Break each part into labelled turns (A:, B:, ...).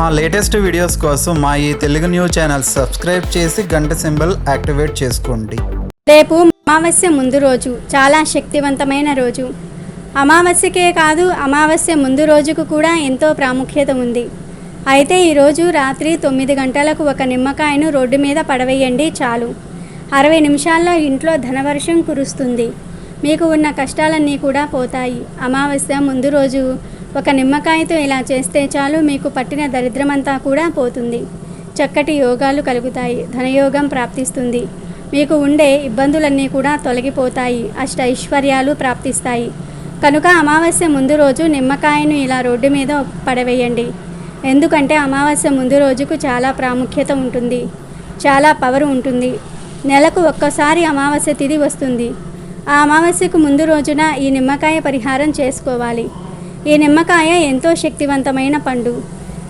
A: మా latest videos కోసం మా ఈ తెలుగు న్యూస్ ఛానల్ సబ్స్క్రైబ్ చేసి గంట సింబల్ యాక్టివేట్ చేసుకోండి.
B: రేపు అమావాస్య ముందు రోజు చాలా శక్తివంతమైన రోజు. అమావాస్యకే కాదు అమావాస్య ముందు రోజుకు కూడా ఎంతో ప్రాముఖ్యత ఉంది. అయితే ఈరోజు రాత్రి తొమ్మిది గంటలకు ఒక నిమ్మకాయను రోడ్డు మీద పడవేయండి చాలు. అరవై నిమిషాల్లో ఇంట్లో ధనవర్షం కురుస్తుంది. మీకు ఉన్న కష్టాలన్నీ కూడా పోతాయి. అమావాస్య ముందు రోజు ఒక నిమ్మకాయతో ఇలా చేస్తే చాలు మీకు పట్టిన దరిద్రమంతా కూడా పోతుంది. చక్కటి యోగాలు కలుగుతాయి ధనయోగం ప్రాప్తిస్తుంది. మీకు ఉండే ఇబ్బందులన్నీ కూడా తొలగిపోతాయి అష్ట ఐశ్వర్యాలు ప్రాప్తిస్తాయి. కనుక అమావాస్య ముందు రోజు నిమ్మకాయను ఇలా రోడ్డు మీద పడవేయండి. ఎందుకంటే అమావాస్య ముందు రోజుకు చాలా ప్రాముఖ్యత ఉంటుంది చాలా పవర్ ఉంటుంది. నెలకు ఒక్కసారి అమావాస్య తిథి వస్తుంది. ఆ అమావాస్యకు ముందు రోజున ఈ నిమ్మకాయ పరిహారం చేసుకోవాలి. ఈ నిమ్మకాయ ఎంతో శక్తివంతమైన పండు.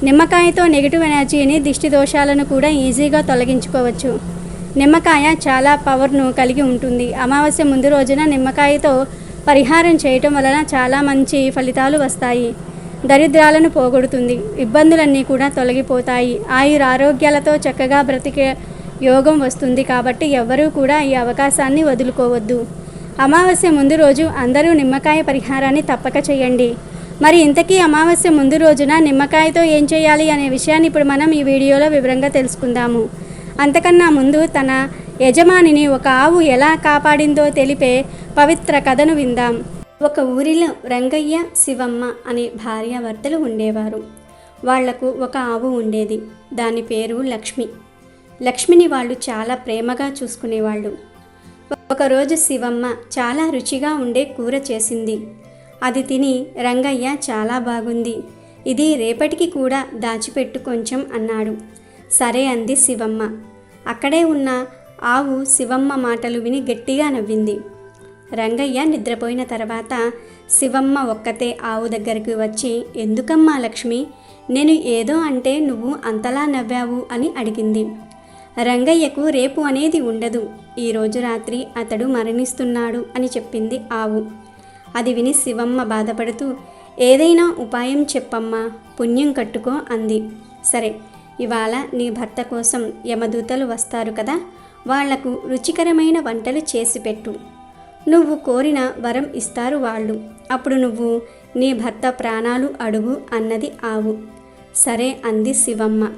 B: నిమ్మకాయతో నెగిటివ్ ఎనర్జీని దిష్టి దోషాలను కూడా ఈజీగా తొలగించుకోవచ్చు. నిమ్మకాయ చాలా పవర్ను కలిగి ఉంటుంది. అమావాస్య ముందు రోజున నిమ్మకాయతో పరిహారం చేయటం వలన చాలా మంచి ఫలితాలు వస్తాయి. దరిద్రాలను పోగొడుతుంది. ఇబ్బందులన్నీ కూడా తొలగిపోతాయి. ఆయుర ఆరోగ్యాలతో చక్కగా బ్రతికే యోగం వస్తుంది కాబట్టి ఎవ్వరూ కూడా ఈ అవకాశాన్ని వదులుకోవద్దు. అమావాస్య ముందు రోజు అందరూ నిమ్మకాయ పరిహారాన్ని తప్పక చేయండి. మరి ఇంతకీ అమావాస్య ముందు రోజున నిమ్మకాయతో ఏం చేయాలి అనే విషయాన్ని ఇప్పుడు మనం ఈ వీడియోలో వివరంగా తెలుసుకుందాము. అంతకన్నా ముందు తన యజమానిని ఒక ఆవు ఎలా కాపాడిందో తెలిపే పవిత్ర కథను విందాం. ఒక ఊరిలో రంగయ్య శివమ్మ అనే భార్యాభర్తలు ఉండేవారు. వాళ్ళకు ఒక ఆవు ఉండేది. దాని పేరు లక్ష్మి. లక్ష్మిని వాళ్ళు చాలా ప్రేమగా చూసుకునేవాళ్ళు. ఒకరోజు శివమ్మ చాలా రుచిగా ఉండే కూర చేసింది. అది తిని రంగయ్య చాలా బాగుంది. ఇది రేపటికి కూడా దాచిపెట్టు కొంచెం అన్నాడు. సరే అంది శివమ్మ. అక్కడే ఉన్న ఆవు శివమ్మ మాటలు విని గట్టిగా నవ్వింది. రంగయ్య నిద్రపోయిన తర్వాత శివమ్మ ఒక్కతే ఆవు దగ్గరికి వచ్చి ఎందుకమ్మా లక్ష్మి? నేను ఏదో అంటే నువ్వు అంతలా నవ్వావు అని అడిగింది. రంగయ్యకు రేపు అనేది ఉండదు. ఈరోజు రాత్రి అతడు మరణిస్తున్నాడు అని చెప్పింది ఆవు. అది విని శివమ్మ బాధపడుతూ ఏదైనా ఉపాయం చెప్పమ్మా పుణ్యం కట్టుకో అంది. సరే ఇవాళ నీ భర్త కోసం యమదూతలు వస్తారు కదా వాళ్ళకు రుచికరమైన వంటలు చేసి పెట్టు. నువ్వు కోరిన వరం ఇస్తారు వాళ్ళు. అప్పుడు నువ్వు నీ భర్త ప్రాణాలు అడుగు అన్నది ఆవు. సరే అంది శివమ్మ.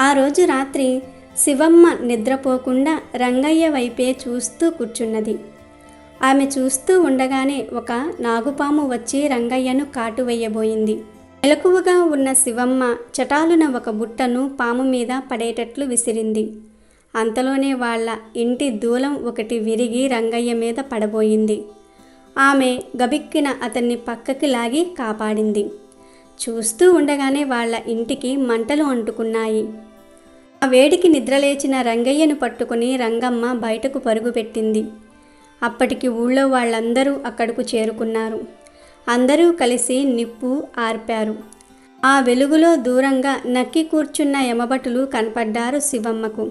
B: ఆ రోజు రాత్రి శివమ్మ నిద్రపోకుండా రంగయ్య వైపే చూస్తూ కూర్చున్నది. ఆమె చూస్తూ ఉండగానే ఒక నాగుపాము వచ్చి రంగయ్యను కాటు వేయబోయింది. మెలకువగా ఉన్న శివమ్మ చటాలున ఒక బుట్టను పాము మీద పడేటట్లు విసిరింది. అంతలోనే వాళ్ళ ఇంటి దూలం ఒకటి విరిగి రంగయ్య మీద పడబోయింది. ఆమె గబిక్కిన అతన్ని పక్కకి లాగి కాపాడింది. చూస్తూ ఉండగానే వాళ్ళ ఇంటికి మంటలు అంటుకున్నాయి. ఆ వేడికి నిద్రలేచిన రంగయ్యను పట్టుకుని రంగమ్మ బయటకు పరుగుపెట్టింది అప్పటికి ఊళ్ళో వాళ్ళందరూ అక్కడకు చేరుకున్నారు. అందరూ కలిసి నిప్పు ఆర్పారు. ఆ వెలుగులో దూరంగా నక్కి కూర్చున్న యమభటులు కనపడ్డారు శివమ్మకు.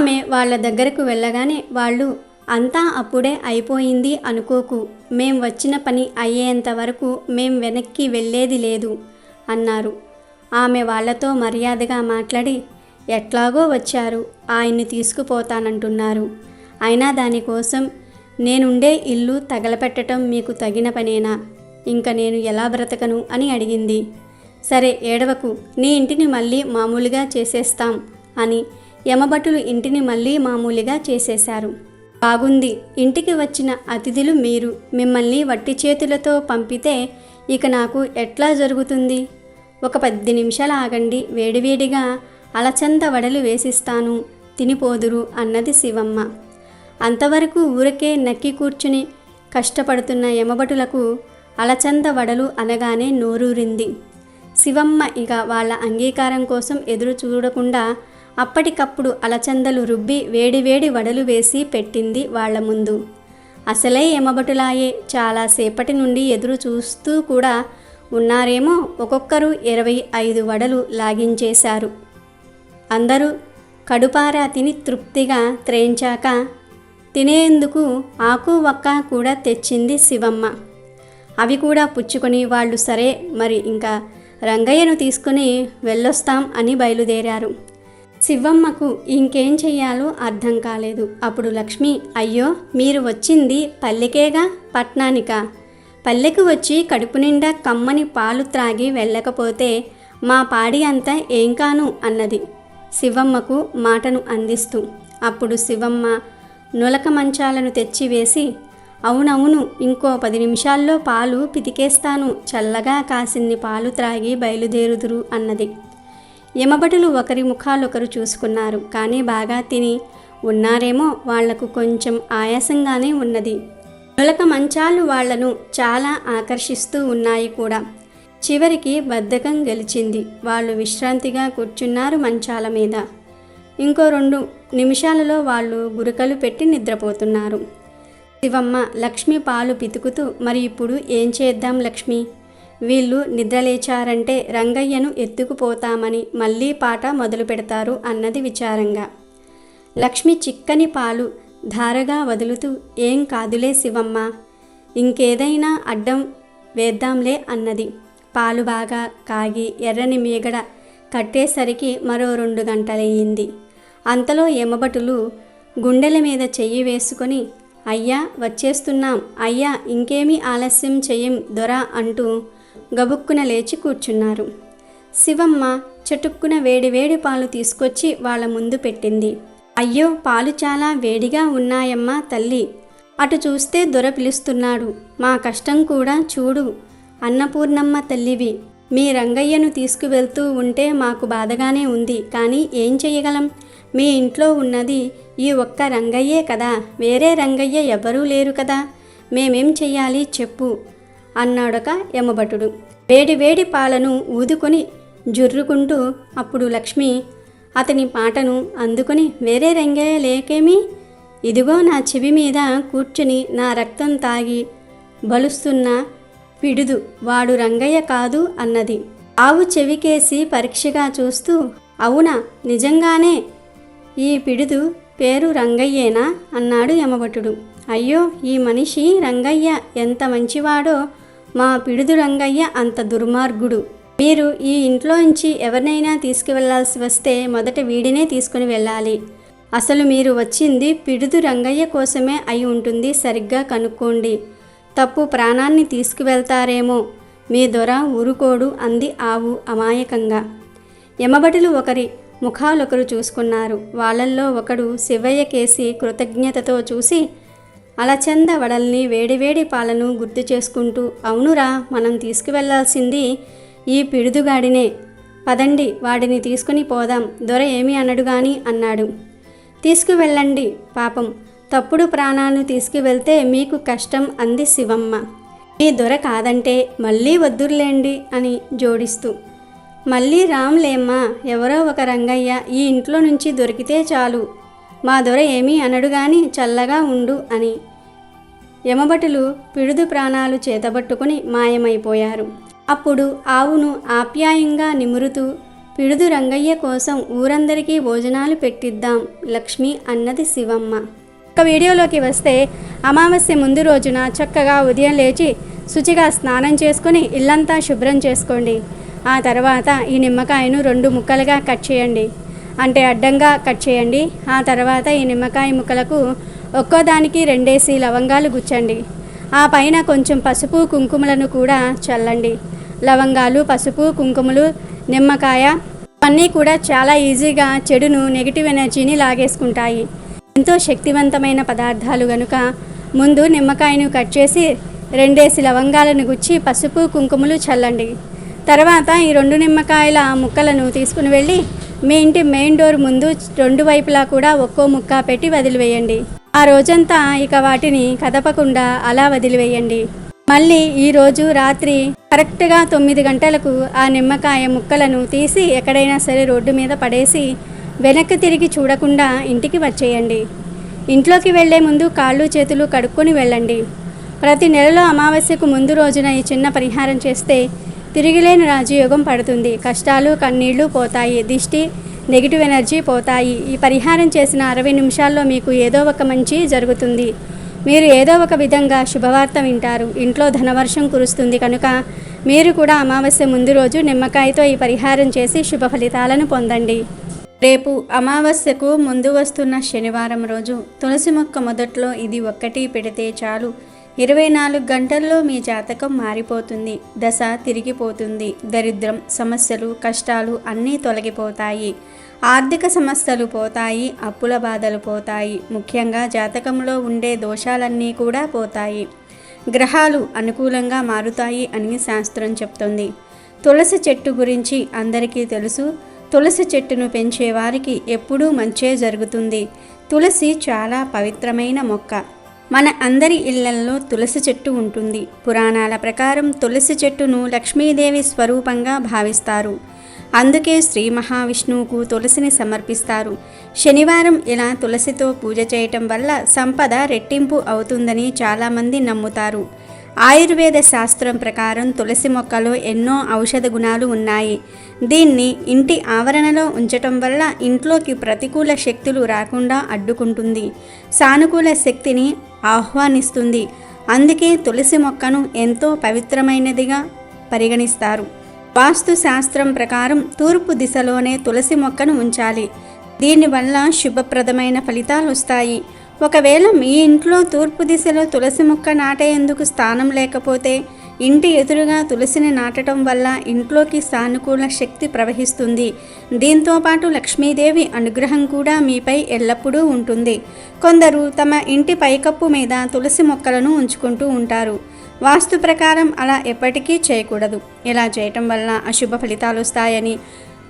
B: ఆమె వాళ్ళ దగ్గరకు వెళ్ళగానే వాళ్ళు అంతా అప్పుడే అయిపోయింది అనుకోకు. మేం వచ్చిన పని అయ్యేంత వరకు మేం వెనక్కి వెళ్ళేది లేదు అన్నారు. ఆమె వాళ్ళతో మర్యాదగా మాట్లాడి ఎట్లాగో వచ్చారు. ఆయన్ని తీసుకుపోతానంటున్నారు. అయినా దానికోసం నేనుండే ఇల్లు తగలపెట్టడం మీకు తగిన పనేనా? ఇంక నేను ఎలా బ్రతకను? అని అడిగింది. సరే ఏడవకు. నీ ఇంటిని మళ్ళీ మామూలుగా చేసేస్తాం అని యమభటులు ఇంటిని మళ్ళీ మామూలుగా చేసేశారు. బాగుంది. ఇంటికి వచ్చిన అతిథులు మీరు మిమ్మల్ని వట్టి చేతులతో పంపితే ఇక నాకు ఎట్లా జరుగుతుంది? ఒక పది నిమిషాలు ఆగండి. వేడివేడిగా అలచంద వడలు వేసిస్తాను. తినిపోదురు అన్నది శివమ్మ. అంతవరకు ఊరికే నక్కి కూర్చుని కష్టపడుతున్న యమభటులకు అలచంద వడలు అనగానే నోరూరింది. శివమ్మ ఇక వాళ్ళ అంగీకారం కోసం ఎదురు చూడకుండా అప్పటికప్పుడు అలచందలు రుబ్బి వేడివేడి వడలు వేసి పెట్టింది వాళ్ళ ముందు. అసలే యమభటులాయే చాలాసేపటి నుండి ఎదురు చూస్తూ కూడా ఉన్నారేమో ఒక్కొక్కరు ఇరవై ఐదు వడలు లాగించేశారు. అందరూ కడుపారా తిని తృప్తిగా త్రేయించాక తినేందుకు ఆకు వక్క కూడా తెచ్చింది శివమ్మ. అవి కూడా పుచ్చుకొని వాళ్ళు సరే మరి ఇంకా రంగయ్యను తీసుకుని వెళ్ళొస్తాం అని బయలుదేరారు. శివమ్మకు ఇంకేం చెయ్యాలో అర్థం కాలేదు. అప్పుడు లక్ష్మి అయ్యో మీరు వచ్చింది పల్లెకేగా పట్నానిక? పల్లెకు వచ్చి కడుపు నిండా కమ్మని పాలు త్రాగి వెళ్ళకపోతే మా పాడి అంతా ఏం కాను అన్నది. శివమ్మకు మాటను అందిస్తూ అప్పుడు శివమ్మ నులక మంచాలను తెచ్చివేసి అవునవును ఇంకో పది నిమిషాల్లో పాలు పితికేస్తాను చల్లగా కాసిన్ని పాలు త్రాగి బయలుదేరుదురు అన్నది. యమబటులు ఒకరి ముఖాలొకరు చూసుకున్నారు కానీ బాగా తిని ఉన్నారేమో వాళ్ళకు కొంచెం ఆయాసంగానే ఉన్నది. నులక మంచాలు వాళ్ళను చాలా ఆకర్షిస్తూ ఉన్నాయి కూడా. చివరికి బద్ధకం గెలిచింది. వాళ్ళు విశ్రాంతిగా కూర్చున్నారు మంచాల మీద. ఇంకో రెండు నిమిషాలలో వాళ్ళు గురకలు పెట్టి నిద్రపోతున్నారు. శివమ్మ లక్ష్మి పాలు పితుకుతూ మరి ఇప్పుడు ఏం చేద్దాం లక్ష్మి? వీళ్ళు నిద్రలేచారంటే రంగయ్యను ఎత్తుకుపోతామని మళ్ళీ పాట మొదలు పెడతారు అన్నది విచారంగా. లక్ష్మి చిక్కని పాలు ధారగా వదులుతూ ఏం కాదులే శివమ్మ ఇంకేదైనా అడ్డం వేద్దాంలే అన్నది. పాలు బాగా కాగి ఎర్రని మీగడ కట్టేసరికి మరో రెండు గంటలయ్యింది. అంతలో యమభటులు గుండెల మీద చెయ్యి వేసుకొని అయ్యా వచ్చేస్తున్నాం. అయ్యా ఇంకేమీ ఆలస్యం చెయ్యం దొరా అంటూ గబుక్కున లేచి కూర్చున్నారు. శివమ్మ చటుక్కున వేడివేడి పాలు తీసుకొచ్చి వాళ్ళ ముందు పెట్టింది. అయ్యో పాలు చాలా వేడిగా ఉన్నాయమ్మా తల్లి. అటు చూస్తే దొర పిలుస్తున్నాడు. మా కష్టం కూడా చూడు. అన్నపూర్ణమ్మ తల్లివి. మీ రంగయ్యను తీసుకువెళ్తూ ఉంటే మాకు బాధగానే ఉంది. కానీ ఏం చేయగలం మీ ఇంట్లో ఉన్నది ఈ ఒక్క రంగయ్యే కదా వేరే రంగయ్య ఎవరూ లేరు కదా. మేమేం చెయ్యాలి చెప్పు అన్నాడొక యమభటుడు. వేడి వేడి పాలను ఊదుకొని జుర్రుకుంటూ అప్పుడు లక్ష్మి అతని పాటను అందుకొని వేరే రంగయ్య లేకేమి? ఇదిగో నా చెవి మీద కూర్చుని నా రక్తం తాగి బలుస్తున్న పిడుదు వాడు రంగయ్య కాదు అన్నది. ఆవు చెవికేసి పరీక్షగా చూస్తూ అవునా నిజంగానే ఈ పిడుదు పేరు రంగయ్యేనా? అన్నాడు యమభటుడు. అయ్యో ఈ మనిషి రంగయ్య ఎంత మంచివాడో. మా పిడుదు రంగయ్య అంత దుర్మార్గుడు. మీరు ఈ ఇంట్లోంచి ఎవరినైనా తీసుకువెళ్ళాల్సి వస్తే మొదట వీడినే తీసుకుని వెళ్ళాలి. అసలు మీరు వచ్చింది పిడుదు రంగయ్య కోసమే అయి ఉంటుంది సరిగ్గా కనుక్కోండి. తప్పు ప్రాణాన్ని తీసుకువెళ్తారేమో. మీ దొర ఊరుకోడు అంది ఆవు అమాయకంగా. యమభటులు ఒకరి ముఖాలొకరు చూసుకున్నారు. వాళ్ళల్లో ఒకడు శివయ్య కేసి కృతజ్ఞతతో చూసి అలచంద వడల్ని వేడివేడి పాలను గుర్తు చేసుకుంటూ అవునురా మనం తీసుకువెళ్ళాల్సింది ఈ పిడుదుగాడినే. పదండి వాడిని తీసుకుని పోదాం. దొర ఏమి అనడు గాని అన్నాడు. తీసుకువెళ్ళండి పాపం. తప్పుడు ప్రాణాలను తీసుకువెళ్తే మీకు కష్టం అంది శివమ్మ. ఈ దొర కాదంటే మళ్ళీ వద్దుర్లేండి అని జోడిస్తూ మళ్ళీ రాములేమ్మా ఎవరో ఒక రంగయ్య ఈ ఇంట్లో నుంచి దొరికితే చాలు. మా దొర ఏమీ అనడు గాని చల్లగా ఉండు అని. యమభటులు పిడుదు ప్రాణాలు చేతబట్టుకుని మాయమైపోయారు. అప్పుడు ఆవును ఆప్యాయంగా నిమురుతూ పిడుదు రంగయ్య కోసం ఊరందరికీ భోజనాలు పెట్టిద్దాం లక్ష్మి అన్నది శివమ్మ. ఒక వీడియోలోకి వస్తే అమావాస్య ముందు రోజున చక్కగా ఉదయం లేచి శుచిగా స్నానం చేసుకొని ఇల్లంతా శుభ్రం చేసుకోండి. ఆ తర్వాత ఈ నిమ్మకాయను రెండు ముక్కలుగా కట్ చేయండి. అంటే అడ్డంగా కట్ చేయండి. ఆ తర్వాత ఈ నిమ్మకాయ ముక్కలకు ఒక్కోదానికి రెండేసి లవంగాలు గుచ్చండి. ఆ పైన కొంచెం పసుపు కుంకుమలను కూడా చల్లండి. లవంగాలు పసుపు కుంకుమలు నిమ్మకాయ అన్నీ కూడా చాలా ఈజీగా చెడును నెగిటివ్ ఎనర్జీని లాగేసుకుంటాయి. ఎంతో శక్తివంతమైన పదార్థాలు గనుక ముందు నిమ్మకాయను కట్ చేసి రెండేసి లవంగాలను గుచ్చి పసుపు కుంకుమలు చల్లండి. తర్వాత ఈ రెండు నిమ్మకాయల ముక్కలను తీసుకుని వెళ్ళి మీ ఇంటి మెయిన్ డోర్ ముందు రెండు వైపులా కూడా ఒక్కో ముక్క పెట్టి వదిలివేయండి. ఆ రోజంతా ఇక వాటిని కదపకుండా అలా వదిలివేయండి. మళ్ళీ ఈరోజు రాత్రి కరెక్ట్గా తొమ్మిది గంటలకు ఆ నిమ్మకాయ ముక్కలను తీసి ఎక్కడైనా సరే రోడ్డు మీద పడేసి వెనక్కి తిరిగి చూడకుండా ఇంటికి వచ్చేయండి. ఇంట్లోకి వెళ్ళే ముందు కాళ్ళు చేతులు కడుక్కొని వెళ్ళండి. ప్రతి నెలలో అమావాస్యకు ముందు రోజున ఈ చిన్న పరిహారం చేస్తే తిరిగిలేని రాజయోగం పడుతుంది. కష్టాలు కన్నీళ్ళు పోతాయి. దిష్టి నెగిటివ్ ఎనర్జీ పోతాయి. ఈ పరిహారం చేసిన అరవై నిమిషాల్లో మీకు ఏదో ఒక మంచి జరుగుతుంది. మీరు ఏదో ఒక విధంగా శుభవార్త వింటారు. ఇంట్లో ధనవర్షం కురుస్తుంది కనుక మీరు కూడా అమావాస్య ముందు రోజు నిమ్మకాయతో ఈ పరిహారం చేసి శుభ ఫలితాలను పొందండి. రేపు అమావాస్యకు ముందు వస్తున్న శనివారం రోజు తులసి మొక్క మొదట్లో ఇది ఒక్కటి పెడితే చాలు. ఇరవై నాలుగు గంటల్లో మీ జాతకం మారిపోతుంది. దశ తిరిగిపోతుంది. దరిద్రం సమస్యలు కష్టాలు అన్నీ తొలగిపోతాయి. ఆర్థిక సమస్యలు పోతాయి. అప్పుల బాధలు పోతాయి. ముఖ్యంగా జాతకంలో ఉండే దోషాలన్నీ కూడా పోతాయి. గ్రహాలు అనుకూలంగా మారుతాయి అని శాస్త్రం చెప్తుంది. తులసి చెట్టు గురించి అందరికీ తెలుసు. తులసి చెట్టును పెంచే వారికి ఎప్పుడూ మంచే జరుగుతుంది. తులసి చాలా పవిత్రమైన మొక్క. మన అందరి ఇళ్ళల్లో తులసి చెట్టు ఉంటుంది. పురాణాల ప్రకారం తులసి చెట్టును లక్ష్మీదేవి స్వరూపంగా భావిస్తారు. అందుకే శ్రీ మహావిష్ణువుకు తులసిని సమర్పిస్తారు. శనివారం ఇలా తులసితో పూజ చేయటం వల్ల సంపద రెట్టింపు అవుతుందని చాలామంది నమ్ముతారు. ఆయుర్వేద శాస్త్రం ప్రకారం తులసి మొక్కలో ఎన్నో ఔషధ గుణాలు ఉన్నాయి. దీన్ని ఇంటి ఆవరణలో ఉంచటం వల్ల ఇంట్లోకి ప్రతికూల శక్తులు రాకుండా అడ్డుకుంటుంది. సానుకూల శక్తిని ఆహ్వానిస్తుంది. అందుకే తులసి మొక్కను ఎంతో పవిత్రమైనదిగా పరిగణిస్తారు. వాస్తు శాస్త్రం ప్రకారం తూర్పు దిశలోనే తులసి మొక్కను ఉంచాలి. దీనివల్ల శుభప్రదమైన ఫలితాలు వస్తాయి. ఒకవేళ మీ ఇంట్లో తూర్పు దిశలో తులసి మొక్క నాటేందుకు స్థానం లేకపోతే ఇంటి ఎదురుగా తులసిని నాటడం వల్ల ఇంట్లోకి సానుకూల శక్తి ప్రవహిస్తుంది. దీంతో పాటు లక్ష్మీదేవి అనుగ్రహం కూడా మీపై ఎల్లప్పుడూ ఉంటుంది. కొందరు తమ ఇంటి పైకప్పు మీద తులసి మొక్కలను ఉంచుకుంటూ ఉంటారు. వాస్తు ప్రకారం అలా ఎప్పటికీ చేయకూడదు. ఇలా చేయటం వల్ల అశుభ ఫలితాలు వస్తాయని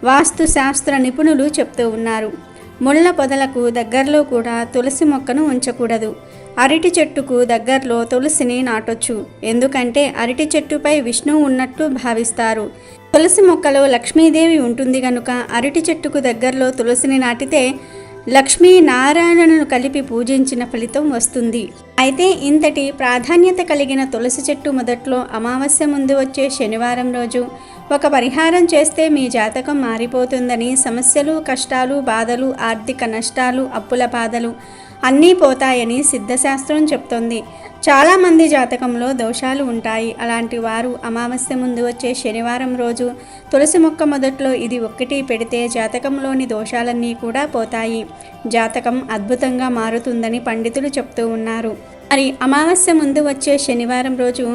B: వాస్తు శాస్త్ర నిపుణులు చెప్తూ ఉన్నారు. ముళ్ళ పొదలకు దగ్గరలో కూడా తులసి మొక్కను ఉంచకూడదు. అరటి చెట్టుకు దగ్గరలో తులసిని నాటొచ్చు. ఎందుకంటే అరటి చెట్టుపై విష్ణువు ఉన్నట్టు భావిస్తారు. తులసి మొక్కలో లక్ష్మీదేవి ఉంటుంది గనుక అరటి చెట్టుకు దగ్గరలో తులసిని నాటితే లక్ష్మీ నారాయణను కలిపి పూజించిన ఫలితం వస్తుంది. అయితే ఇంతటి ప్రాధాన్యత కలిగిన తులసి చెట్టు మొదట్లో అమావాస్య ముందు వచ్చే శనివారం రోజు ఒక పరిహారం చేస్తే మీ జాతకం మారిపోతుందని సమస్యలు కష్టాలు బాధలు ఆర్థిక నష్టాలు అప్పుల బాధలు అన్నీ పోతాయని సిద్ధశాస్త్రం చెప్తోంది. చాలామంది జాతకంలో దోషాలు ఉంటాయి. అలాంటి వారు అమావాస్య ముందు వచ్చే శనివారం రోజు తులసి మొక్క మొదట్లో ఇది ఒక్కటి పెడితే జాతకంలోని దోషాలన్నీ కూడా పోతాయి. జాతకం అద్భుతంగా మారుతుందని పండితులు చెప్తూ ఉన్నారు. మరి అమావాస్య ముందు వచ్చే శనివారం రోజు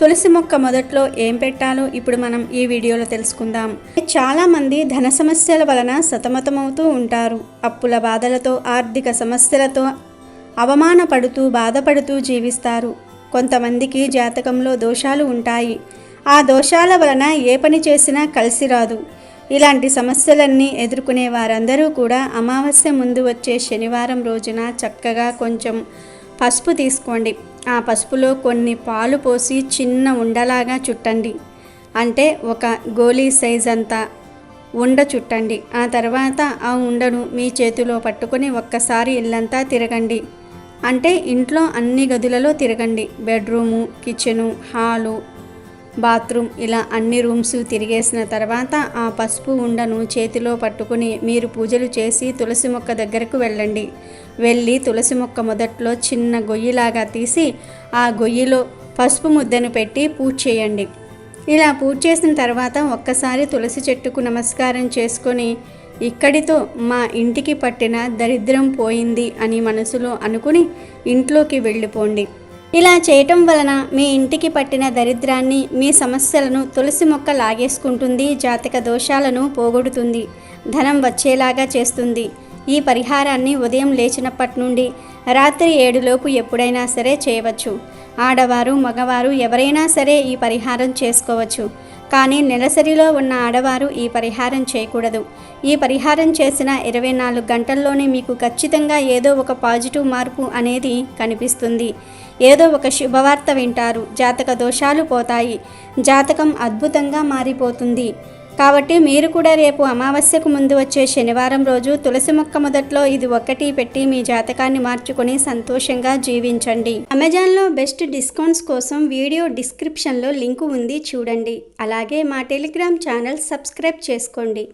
B: తులసి మొక్క మొదట్లో ఏం పెట్టాలో ఇప్పుడు మనం ఈ వీడియోలో తెలుసుకుందాం. చాలామంది ధన సమస్యల వలన సతమతమవుతూ ఉంటారు. అప్పుల బాధలతో ఆర్థిక సమస్యలతో అవమానపడుతూ బాధపడుతూ జీవిస్తారు. కొంతమందికి జాతకంలో దోషాలు ఉంటాయి. ఆ దోషాల వలన ఏ పని చేసినా కలిసి రాదు. ఇలాంటి సమస్యలన్నీ ఎదుర్కొనే వారందరూ కూడా అమావాస్య ముందు వచ్చే శనివారం రోజున చక్కగా కొంచెం పసుపు తీసుకోండి. ఆ పసుపులో కొన్ని పాలు పోసి చిన్న ఉండలాగా చుట్టండి. అంటే ఒక గోలీ సైజ్ అంతా ఉండ చుట్టండి. ఆ తర్వాత ఆ ఉండను మీ చేతిలో పట్టుకొని ఒక్కసారి ఇల్లంతా తిరగండి. అంటే ఇంట్లో అన్ని గదులలో తిరగండి. బెడ్రూము కిచెను హాలు బాత్రూమ్ ఇలా అన్ని రూమ్స్ తిరిగేసిన తర్వాత ఆ పసుపు ఉండను చేతిలో పట్టుకుని మీరు పూజలు చేసి తులసి మొక్క దగ్గరకు వెళ్ళండి. వెళ్ళి తులసి మొక్క మొదట్లో చిన్న గొయ్యిలాగా తీసి ఆ గొయ్యిలో పసుపు ముద్దను పెట్టి పూజ చేయండి. ఇలా పూజ చేసిన తర్వాత ఒక్కసారి తులసి చెట్టుకు నమస్కారం చేసుకొని ఇక్కడితో మా ఇంటికి పట్టిన దరిద్రం పోయింది అని మనసులో అనుకుని ఇంట్లోకి వెళ్ళిపోండి. ఇలా చేయటం వలన మీ ఇంటికి పట్టిన దరిద్రాన్ని మీ సమస్యలను తులసి మొక్క లాగేసుకుంటుంది జాతక దోషాలను పోగొడుతుంది ధనం వచ్చేలాగా చేస్తుంది. ఈ పరిహారాన్ని ఉదయం లేచినప్పటి నుండి రాత్రి ఏడులోపు ఎప్పుడైనా సరే చేయవచ్చు. ఆడవారు మగవారు ఎవరైనా సరే ఈ పరిహారం చేసుకోవచ్చు. కానీ నెలసరిలో ఉన్న ఆడవారు ఈ పరిహారం చేయకూడదు. ఈ పరిహారం చేసిన ఇరవై నాలుగు గంటల్లోనే మీకు ఖచ్చితంగా ఏదో ఒక పాజిటివ్ మార్పు అనేది కనిపిస్తుంది. ఏదో ఒక శుభవార్త వింటారు. జాతక దోషాలు పోతాయి. జాతకం అద్భుతంగా మారిపోతుంది. కాబట్టి మీరు కూడా రేపు అమావాస్యకు ముందు వచ్చే శనివారం రోజు తులసి మొక్క మొదట్లో ఇది ఒక్కటి పెట్టి మీ జాతకాన్ని మార్చుకొని సంతోషంగా జీవించండి. అమెజాన్లో బెస్ట్ డిస్కౌంట్స్ కోసం వీడియో డిస్క్రిప్షన్లో లింకు ఉంది చూడండి. అలాగే మా టెలిగ్రామ్ ఛానల్ సబ్స్క్రైబ్ చేసుకోండి.